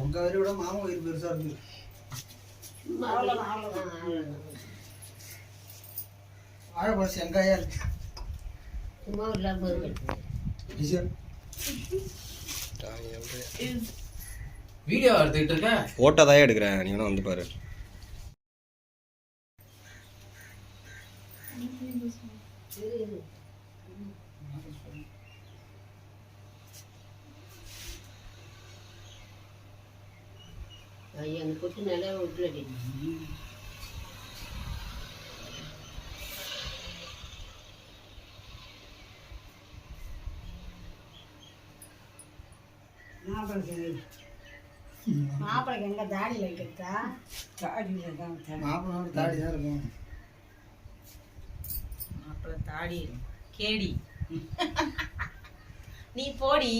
உங்க வரையோட மாமா வயிறு பெருசா இருக்கு. வாழைப்பழம் செங்காயா இருக்கு. சும்மா இல்லாம வீடியோ எடுத்துக்கிட்டு இருக்க? ஃபோட்டோ தான் எடுக்கிறேன். நீ வேணா வந்து பாரு. இரு, இரு. ஐயா, அந்த பொட்டு நல்லா விட்டுலடி. மாப்பிளைக்கு எங்க தாடி வைக்கிறதா? மாப்பிளோட தாடி. தான் இருக்கும். மாப்பிள்ளை தாடி கேடி. நீ போடி.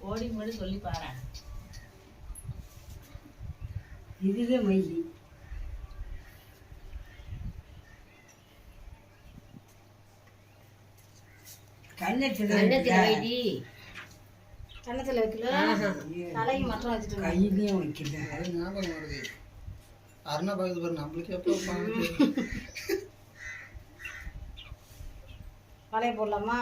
போடி மட்டும் சொல்லி பாரு இதுவே மைலி கண்ணத்துல வைடி. கண்ணத்துல வைக்கல. ஆஹா. தலைக்கு மட்டும் வச்சுட்டு கையிலையும் வைக்கல. அது ஞாபகம் வருது. அருணா பாக்குது பாரு நம்மளுக்கு எப்போ வைப்பாங்க வளைய போடலாமா?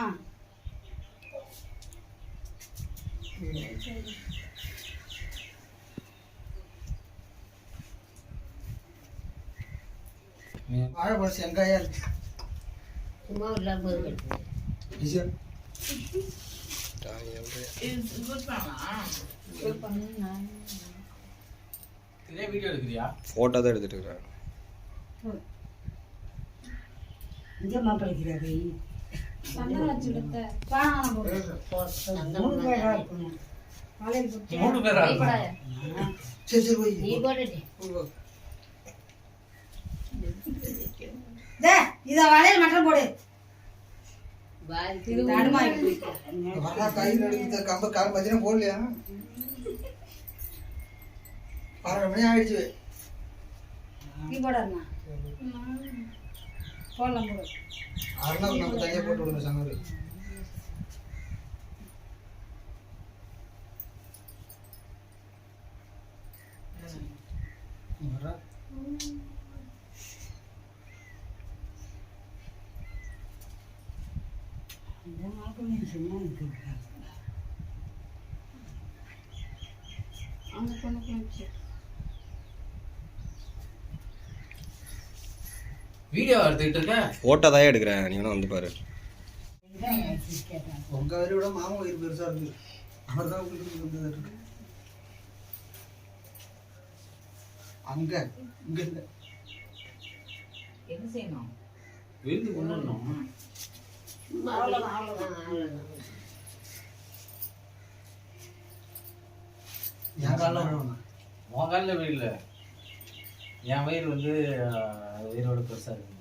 வாழைப்பழம் செங்காயா இருக்கு. சும்மா இல்லாம போகுது. டிசைன் இதே. வீடியோ எடுக்கிறியா? ஃபோட்டோ தான் எடுத்துட்டு இருக்கிறேன் இங்க கை மூணு பேரா பண்ணாத. இருக்கணும் வளையல் போட்டு மூணு பேரா பயப்படாத. சரி சரி போய் நீ போடுடி. டே இத வளையல் மட்டும் போடு. போடலையா? பன்னெண்டு மணி ஆயிடுச்சு. நீ போடாருண்ணா போடலாம் போடு. அருணாவுக்கு நம்ம தனியாக போட்டு விடுங்க சங்கர். வரா அந்த வீடியோ எடுத்துக்கிட்டு இருக்க? தான் எடுக்கிறேன். நீ வேணா வந்து பாரு. உங்க வரையோட மாமா வயிறு பெருசா இருக்கு. அவர் தான் உங்களுக்கு வந்தது இருக்கு. அங்க இங்க இல்ல. என்ன செய்யணும்? விருந்து கொண்டு வரணும். சும்மா அவ்வளவுதான், அவ்வளவுதான். அவ்வளவுதான். என் காலில் உன் காலில் வயிறுல என் வயிறு வந்து வயிறோட பெருசா இருக்கு.